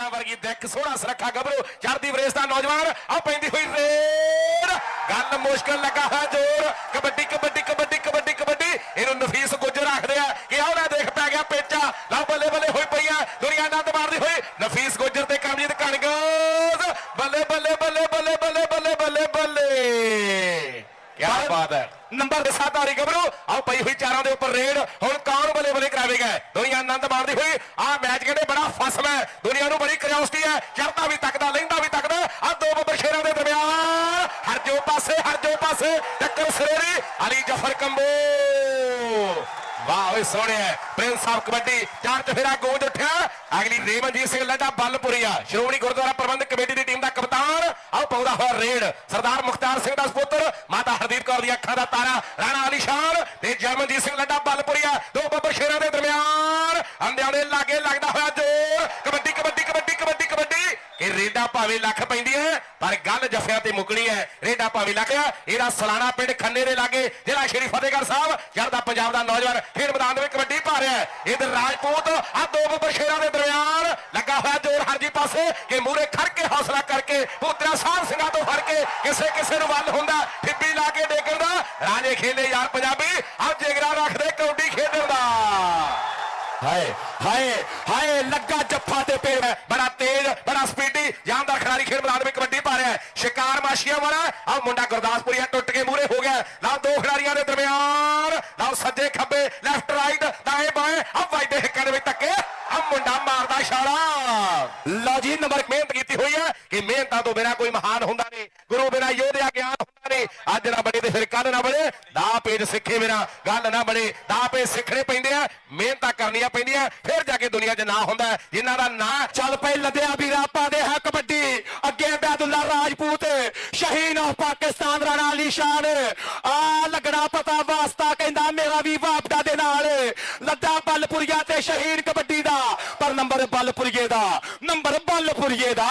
ਚਾਦਰਾ ਵਰਗੀ ਦਿੱਖ ਸੋਹਣਾ ਸੁਰੱਖਾ ਗੱਭਰੂ ਚੜਦੀ ਵਰੇਸ ਦਾ ਨੌਜਵਾਨ ਆ ਪੈਂਦੀ ਹੋਈ ਰੇਡ। ਗੱਲ ਮੁਸ਼ਕਲ ਲੱਗਾ ਹੈ ਜ਼ੋਰ। ਕਬੱਡੀ ਕਬੱਡੀ ਕਬੱਡੀ ਕਬੱਡੀ ਕਬੱਡੀ। ਇਹਨੂੰ ਨਫੀਸ ਗੁੱਜਰ ਰੱਖਦੇ ਆ ਕਿ ਆਹ ਲੈ ਦੇਖ ਪੈ ਗਿਆ ਪੇਚਾ। ਲਾ ਬੱਲੇ ਬੱਲੇ ਹੋਈ ਪਈ ਆ ਦੁਨੀਆ ਆਨੰਦ ਮਾਰਦੀ ਹੋਈ। ਨਫੀਸ ਗੁੱਜਰ ਤੇ ਕਰਮਜੀਤ ਕਣਗੋਜ਼ ਬੱਲੇ ਬੱਲੇ ਬੱਲੇ ਬੱਲੇ ਬੱਲੇ ਬੱਲੇ ਬੱਲੇ ਬੱਲੇ। ਕੀ ਬਾਤ ਹੈ। ਨੰਬਰ ਦੇ ਸਾਥ ਆ ਰਹੀ ਗੱਭਰੂ। ਆਓ ਪਈ ਹੋਈ ਚਾਰਾਂ ਦੇ ਉੱਪਰ ਰੇਡ। ਹੁਣ ਕੌਣ ਬੱਲੇ ਬੱਲੇ ਕਰਾਵੇਗਾ? ਦੁਨੀਆ ਮਾਰਦੀ ਹੋਈ। ਆਹ ਮੈਚ ਕਹਿੰਦੇ ਬੜਾ ਫਸਮ ਹੈ। ਦੁਨੀਆ ਨੂੰ ਬੜੀ ਕਿਉਰਿਓਸਿਟੀ ਹੈ। ਚੜਦਾ ਵੀ ਤੱਕਦਾ, ਲੈਂਦਾ ਵੀ ਤੱਕਦਾ। ਆ ਦੋ ਬੱਬਰ ਸ਼ੇਰਾਂ ਦੇ ਦਰਮਿਆਨ। ਹਰਜੋ ਪਾਸੇ ਹਰਜੋ ਪਾਸੇ। ਟੱਕਰ ਸਰੇਰੀ। ਅਲੀ ਜਫਰ ਕੰਬੋ। ਵਾਹ ਓਏ ਸੋਹਣਿਆ ਪ੍ਰਿੰਸ ਆਫ ਕਬੱਡੀ। ਚਾਰ ਚਫੇਰਾ ਗੂੰਜ ਉੱਠਿਆ। ਅਗਲੀ ਰੇਮਨਜੀਤ ਸਿੰਘ ਲੱਡਾ, ਬੱਲਪੁਰੀਆ। ਸ਼੍ਰੋਮਣੀ ਗੁਰਦੁਆਰਾ ਪ੍ਰਬੰਧਕ ਕਮੇਟੀ ਦੀ ਟੀਮ ਦਾ ਕਪਤਾਨ। ਆਓ, ਪਾਉਂਦਾ ਹੋਇਆ ਰੇਡ। ਸਰਦਾਰ ਮੁਖਤਾਰ ਸਿੰਘ ਦਾ ਸੁਪੁੱਤਰ। ਮਾਤਾ ਹਰਦੀਪ ਕੌਰ ਦੀ ਅੱਖਾਂ ਦਾ ਤਾਰਾ। ਰਾਣਾ ਅਲੀ ਸ਼ਾਨ ਤੇ ਜਰਮਨਜੀਤ ਸਿੰਘ ਲੱਡਾ ਬੱਲਪੁਰੀਆ ਦੋ ਬੱਬਰ ਸ਼ੇਰਾਂ ਦੇ ਦਰਮਿਆਨ ਅੰਦਿਆਂ ਦੇ ਲਾਗੇ ਲੱਗਦਾ ਹੋਇਆ ਜ਼ੋਰ ਕਬੱਡੀ ਕਬੱਡੀ ਕਬੱਡੀ ਕਬੱਡੀ ਕਬੱਡੀ ਕਿ ਰੇਡਾ ਭਾਵੇਂ ਲੱਖ ਪੈਂਦੀ ਹੈ ਪਰ ਗੱਲ ਜੱਫਿਆਂ ਤੇ ਮੁੱਕਣੀ ਹੈ। ਰੇਡਾ ਭਾਵੇਂ ਲੱਖ ਇਹਦਾ ਸਲਾਣਾ ਪਿੰਡ ਖੰਨੇ ਦੇ ਲਾਗੇ, ਜ਼ਿਲ੍ਹਾ ਸ਼੍ਰੀ ਫਤਿਹਗੜ੍ਹ ਸਾਹਿਬ ਚੜਦਾ ਪੰਜਾਬ ਦਾ ਨੌਜਵਾਨ ਖੇਡ ਮੈਦਾਨ ਦੇ ਵਿੱਚ ਕਬੱਡੀ ਪਾ ਰਿਹਾ ਹੈ। ਇਧਰ ਰਾਜਪੂਤ ਆ ਦੋ ਬੱਬਰ ਸ਼ੇਰਾਂ ਦੇ ਦਰਮਿਆਨ, ਲੱਗਾ ਹੋਇਆ ਜ਼ੋਰ ਹਰਜੀ ਪਾਸੇ, ਕਿ ਮੂਰੇ ਖੜ ਕੇ ਹੌਸਲਾ ਕਰਕੇ, ਪੁੱਤਰਾ ਸਾਹਿਬ ਸਿੰਘਾਂ ਤੋਂ ਫੜ ਕੇ ਕਿਸੇ ਕਿਸੇ ਨੂੰ ਵੱਲ ਹੁੰਦਾ, ਠਿੱਬੀ ਲਾ ਕੇ ਡੇਗਣ ਦਾ। ਰਾਜੇ ਖੇਲੇ ਯਾਰ ਪੰਜਾਬੀ ਆ ਜਿਗਰਾ ਰੱਖਦੇ ਕਬੱਡੀ ਖੇਡਣ ਦਾ। ਹਾਏ ਹਾਏ ਹਾਏ, ਲੱਗਾ ਜੱਫਾ ਤੇ ਪੇੜ ਹੈ ਬੜਾ ਤੇਜ਼ ਬੜਾ ਸਪੀਡੀ ਜਾਨਦਾਰ ਖਿਡਾਰੀ ਖੇਡ ਮੈਦਾਨ ਵਿੱਚ ਕਬੱਡੀ ਪਾ ਰਿਹਾ ਹੈ ਸ਼ਿਕਾਰ ਵਾਲਾ ਆ ਮੁੰਡਾ ਗੁਰਦਾਸਪੁਰੀਆ ਟੁੱਟ ਕੇ ਮੂਰੇ ਹੋ ਗਿਆ ਲਓ ਦੋ ਖਿਡਾਰੀਆਂ ਦੇ ਦਰਮਿਆਨ। ਲਓ ਸੱਜੇ ਖੱਬੇ ਲੈਫਟ ਰਾਈਟ ਦਾਏ ਬਾਏ। ਆ ਵਾਈਦੇ ਹਿੱਕਾਂ ਦੇ ਵਿੱਚ ਧੱਕੇ। ਆ ਮੁੰਡਾ ਮਾਰਦਾ ਇਸ਼ਾਰਾ ਲਓ ਜੀ, ਨੰਬਰ ਮਿਹਨਤ ਕੀਤੀ ਹੋਈ ਹੈ ਕਿ ਮਿਹਨਤਾਂ ਤੋਂ ਬਿਨਾ ਕੋਈ ਮਹਾਨ ਹੁੰਦਾ ਨਹੀਂ ਗੁਰੂ ਬਿਨਾ ਯੋਧਿਆ ਗਿਆਨ ਹੁੰਦਾ ਨਹੀਂ ਅੱਜ ਨਾ ਬਣੇ ਤੇ ਫਿਰ ਕੱਲ ਨਾ ਬਣੇ ਦਾ ਪੇਜ ਸਿੱਖੇ ਬਿਨਾ ਗੱਲ ਨਾ ਬਣੇ ਦਾ ਪੇਜ ਸਿੱਖਣੇ ਪੈਂਦੇ ਆ, ਮਿਹਨਤਾਂ ਕਰਨੀਆਂ ਪੈਂਦੀਆਂ, ਫਿਰ ਜਾ ਕੇ ਦੁਨੀਆ 'ਚ ਨਾਂ ਹੁੰਦਾ, ਜਿਨ੍ਹਾਂ ਦਾ ਨਾਂ ਚੱਲ ਪਏ ਲੱਦਿਆ ਵੀਰਾ ਪਾਦੇ ਹੈ ਕਬੱਡੀ ਅੱਗੇ ਬੈਦੁੱਲਾ ਰਾਜਪੂਤ, ਸ਼ਹੀਨ ਆਫ ਪਾਕਿਸਤਾਨ ਰਾਣਾ ਅਲੀ ਸ਼ਾਨ। ਆ ਲੱਗਣਾ ਪਤਾ ਵਾਸਤਾ, ਕਹਿੰਦਾ ਮੇਰਾ ਵੀ ਵਾਪਦਾ ਦੇ ਨਾਲ। ਲੱਦਾ ਬਲਪੁਰੀਆ ਤੇ ਸ਼ਹੀਨ ਕਬੱਡੀ ਦਾ, ਪਰ ਨੰਬਰ ਬੱਲਪੁਰੀਏ ਦਾ, ਨੰਬਰ ਬੱਲਪੁਰੀਏ ਦਾ,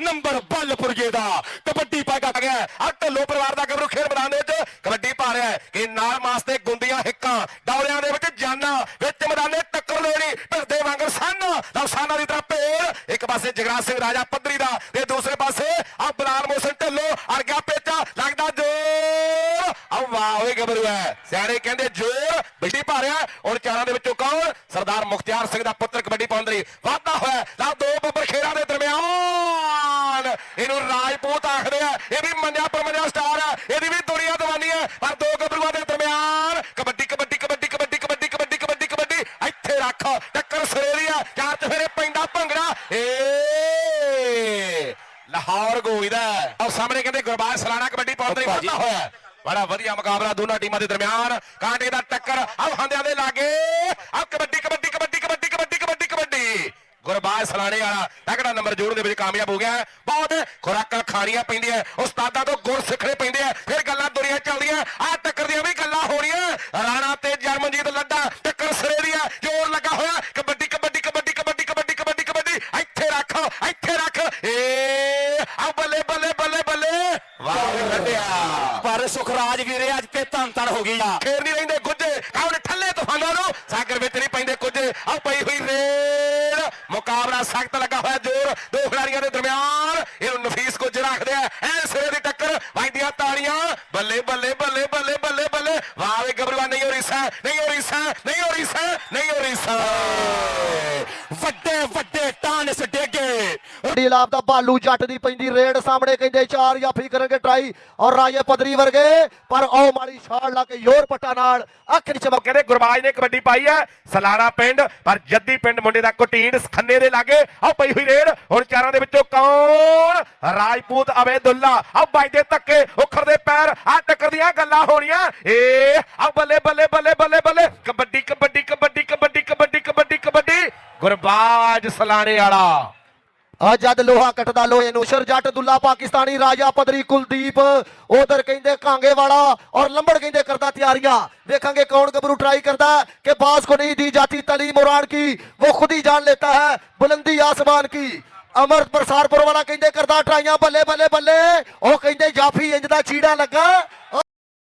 ਨੰਬਰ ਬੱਲਪੁਰੀਏ ਦਾ। ਕਬੱਡੀ ਪਾ ਗਿਆ। ਆ ਢੱਲੋ ਪਰਿਵਾਰ ਦਾ ਗੱਭਰੂ ਖੇਡ ਮੈਦਾਨ ਦੇ ਵਿੱਚ ਕਬੱਡੀ ਪਾ ਰਿਹਾ ਹੈ ਕਿ ਨਾਲ ਮਾਸਤੇ ਗੁੰਦੀਆਂ ਹਿੱਕਾਂ, ਡੌਲਿਆਂ ਦੇ ਵਿੱਚ ਜਾਨਾਂ, ਵਿੱਚ ਮੈਦਾਨੇ ਟੱਕਰ ਲੈਣੀ ਫਿਰਦੇ ਵਾਂਗਰ ਸੰਨ। ਲਵਸਾਨਾ ਦੀ ਤਰ੍ਹਾਂ ਪੇੜ ਇੱਕ ਪਾਸੇ ਜਗਰਾਜ ਸਿੰਘ ਰਾਜਾ ਪੱਧਰੀ ਦਾ ਤੇ ਦੂਸਰੇ ਪਾਸੇ ਆ ਬਲਾਲ ਮੋਸਨ ਢੱਲੋ ਗਿਆ ਪੇਚਾ, ਲੱਗਦਾ ਜੋਰ। ਆ ਵਾਹ ਓਏ ਗੱਭਰੂ ਹੈ। ਸਿਆਣੇ ਕਹਿੰਦੇ ਜੋਰ ਬਿਜਲੀ ਪਾ ਰਿਹਾ ਔਰ ਚਾਰਾਂ ਦੇ ਵਿੱਚੋਂ ਕੌਣ? ਸਰਦਾਰ ਮੁਖਤਿਆਰ ਸਿੰਘ ਦਾ ਪੁੱਤਰ ਕਬੱਡੀ ਪਾਉਂਦੇ ਲਈ ਵਾਧਾ ਹੋਇਆ। ਲਾ ਦੋ ਖੇਰਾਂ ਦੇ ਦਰਮਿਆਨ ਇਹਨੂੰ ਰਾਜਪੂਤ ਆਖਦੇ ਆ ਇਹ ਵੀ ਮੰਨਿਆ ਪਰਮੰਨਿਆ ਸਟਾਰ ਆ ਇਹਦੀ ਵੀ ਦੁਨੀਆ ਦੀਵਾਨੀ ਹੈ ਪਰ ਦੋ ਗੱਭਰੂਆਂ ਦੇ ਦਰਮਿਆਨ ਕਬੱਡੀ ਕਬੱਡੀ ਕਬੱਡੀ ਕਬੱਡੀ ਕਬੱਡੀ ਕਬੱਡੀ ਕਬੱਡੀ ਕਬੱਡੀ ਇੱਥੇ ਰੱਖ ਟੱਕਰ ਸਰੇਰੀਆ ਚਾਰ ਚਫੇਰੇ ਪੈਂਦਾ ਭੰਗੜਾ ਏ ਲਾਹੌਰ ਗੋਈਦਾ ਆ ਸਾਹਮਣੇ ਕਹਿੰਦੇ ਗੁਰਬਾਜ ਸਲਾਣਾ ਕਬੱਡੀ ਪਾਉਂਦੇ ਲਈ ਵਾਧਾ ਹੋਇਆ। ਬੜਾ ਵਧੀਆ ਮੁਕਾਬਲਾ ਦੋਨਾਂ ਟੀਮਾਂ ਦੇ ਦਰਮਿਆਨ ਕਾਂਟੇ ਦਾ ਟੱਕਰ ਆ ਹੰਦਿਆਂ ਦੇ ਲਾਗੇ ਆ ਕਬੱਡੀ ਕਬੱਡੀ ਕਬੱਡੀ ਕਬੱਡੀ ਕਬੱਡੀ ਕਬੱਡੀ ਕਬੱਡੀ ਗੁਰਬਾਜ ਸਲਾਣੇ ਵਾਲਾ ਤਕੜਾ ਨੰਬਰ ਜੋੜਨ ਦੇ ਵਿੱਚ ਕਾਮਯਾਬ ਹੋ ਗਿਆ ਹੈ। ਬਹੁਤ ਖੁਰਾਕਾਂ ਖਾਣੀਆਂ ਪੈਂਦੀਆਂ ਉਸਤਾਦਾਂ ਤੋਂ ਗੁਰ ਸਿੱਖਣੇ ਪੈਂਦੇ ਆ ਫਿਰ ਗੱਲਾਂ ਦੁਨੀਆ ਚੱਲਦੀਆਂ ਆ ਟੱਕਰ ਦੀਆਂ ਵੀ ਗੱਲਾਂ ਹੋਣੀਆਂ ਰਾਣਾ ਤੇ ਜਰਮਨਜੀਤ ਲੱਡਾ ਟੱਕਰ ਸਿਰੇ ਦੀ ਆ ਜੋਰ ਲੱਗਾ ਹੋਇਆ ਕਬੱਡੀ ਕਬੱਡੀ ਕਬੱਡੀ ਕਬੱਡੀ ਕਬੱਡੀ ਕਬੱਡੀ ਕਬੱਡੀ। ਇੱਥੇ ਰੱਖ ਇੱਥੇ ਰੱਖ। ਏ ਆ ਬੱਲੇ ਬੱਲੇ ਬੱਲੇ ਬੱਲੇ। ਵਾਹ ਵੇ ਲੱਡਿਆ ਪਰ ਸੁਖਰਾਜ ਵੀਰੇ ਅੱਜ ਤੇ ਧੰਨ ਧੰਨ ਹੋ ਗਈ ਆ। ਖੇਰ ਨਹੀਂ ਰਹਿੰਦੇ ਗੁੱਜੇ। ਕੌਣ ਠੱਲੇ ਤੂਫਾਨਾਂ ਨੂੰ ਸਾਗਰ ਵਿੱਚ ਨਹੀਂ ਪੈਂਦੇ ਕੁਝੇ ਆ ਪਈ ਹੋਈ ਰੇਲ ਮੁਕਾਬਲਾ ਸਖਤ ਲੱਗਾ ਹੋਇਆ ਜ਼ੋਰ ਦੋ ਖਿਡਾਰੀਆਂ ਦੇ ਦਰਮਿਆਨ ਇਹਨੂੰ ਨਫੀਸ ਕੁਝ ਐ ਸਿਰੇ ਦੀ ਟੱਕਰ, ਵੱਜਦੀਆਂ ਤਾੜੀਆਂ। ਬੱਲੇ ਬੱਲੇ ਬੱਲੇ ਬੱਲੇ ਬੱਲੇ ਬੱਲੇ। ਵਾਹ ਵੇ ਗਬਰਵਾ ਨਹੀਂ ਹੋ ਰੀਸਾ, ਨਹੀਂ ਹੋ ਰੀਸਾ, ਨਹੀਂ ਹੋ ਰੀਸਾ, ਨਹੀਂ ਹੋ ਰੀਸਾ। ਵੱਡੇ ਵੱਡੇ ਡੇਗੇ ਲਾਭ ਦਾ ਬਾਲੂ ਜੱਟ ਦੀ ਪੈਂਦੀ, ਰੇਡ ਸਾਹਮਣੇ ਕਹਿੰਦੇ ਚਾਰ ਜਾਫੀ ਕਰਨਗੇ ਟਰਾਈ ਔਰ ਰਾਜੇ ਪਦਰੀ ਵਰਗੇ, ਪਰ ਉਹ ਮਾੜੀ ਛਾੜ ਲਾ ਕੇ ਯੋਰ ਪੱਟਾ ਨਾਲ, ਅੱਖ ਨਹੀਂ ਚਮਕ ਕਹਿੰਦੇ ਗੁਰਬਾਜ ਨੇ ਕਬੱਡੀ ਪਾਈ ਹੈ ਸਲਾਣਾ ਪਿੰਡ, ਪਰ ਜੱਦੀ ਪਿੰਡ ਮੁੰਡੇ ਦਾ ਕੁਟੀਨ ਖੰਨੇ ਦੇ ਲਾਗੇ ਆ ਪਈ ਹੋਈ ਰੇਡ, ਹੁਣ ਚਾਰਾਂ ਦੇ ਵਿੱਚੋਂ ਕੌਣ? ਰਾਜਪੂਤ ਅਬੇਦੁੱਲਾ ਆ ਵੱਜਦੇ ਧੱਕੇ ਉਖਰ ਪੈਰ ਆ ਟੱਕਰ ਗੱਲਾਂ ਹੋਣੀਆਂ ਏ ਆ ਬੱਲੇ ਬੱਲੇ ਬੱਲੇ ਬੱਲੇ ਬੱਲੇ, ਕਬੱਡੀ ਕਬੱਡੀ ਕਬੱਡੀ ਕਬੱਡੀ ਕਬੱਡੀ ਕਬੱਡੀ ਕਬੱਡੀ, ਗੁਰਬਾਜ ਸਲਾਣੇ ਵਾਲਾ। ਆ ਜਦ ਲੋਹਾ ਕੱਟਦਾ ਲੋਹੇ ਨੂੰ, ਸ਼ਰਜੱਟ ਦੁੱਲਾ ਪਾਕਿਸਤਾਨੀ ਰਾਜਾ ਪਦਰੀ ਕੁਲਦੀਪ। ਉਧਰ ਕਹਿੰਦੇ ਕਾਂਗੇ ਵਾਲਾ ਔਰ ਲੰਬੜ ਕਹਿੰਦੇ ਕਰਦਾ ਤਿਆਰੀਆਂ। ਵੇਖਾਂਗੇ ਕੌਣ ਗੱਭਰੂ ਟਰਾਈ ਕਰਦਾ ਕਿ ਬਾਸ ਕੋ ਨਹੀਂ ਦੀ ਜਾਤੀ ਤਲੀ ਮੋਰਾਨ ਕੀ, ਉਹ ਖੁਦ ਹੀ ਜਾਣ ਲੈਤਾ ਹੈ ਬੁਲੰਦੀ ਆਸਮਾਨ ਕੀ। ਅਮਰ ਪ੍ਰਸਾਰਪੁਰ ਵਾਲਾ ਕਹਿੰਦੇ ਕਰਦਾ ਟਰਾਈਆਂ ਬੱਲੇ ਬੱਲੇ ਬੱਲੇ, ਉਹ ਕਹਿੰਦੇ ਜਾਫੀ ਇੰਜ ਦਾ ਚੀੜਾ ਲੱਗਾ।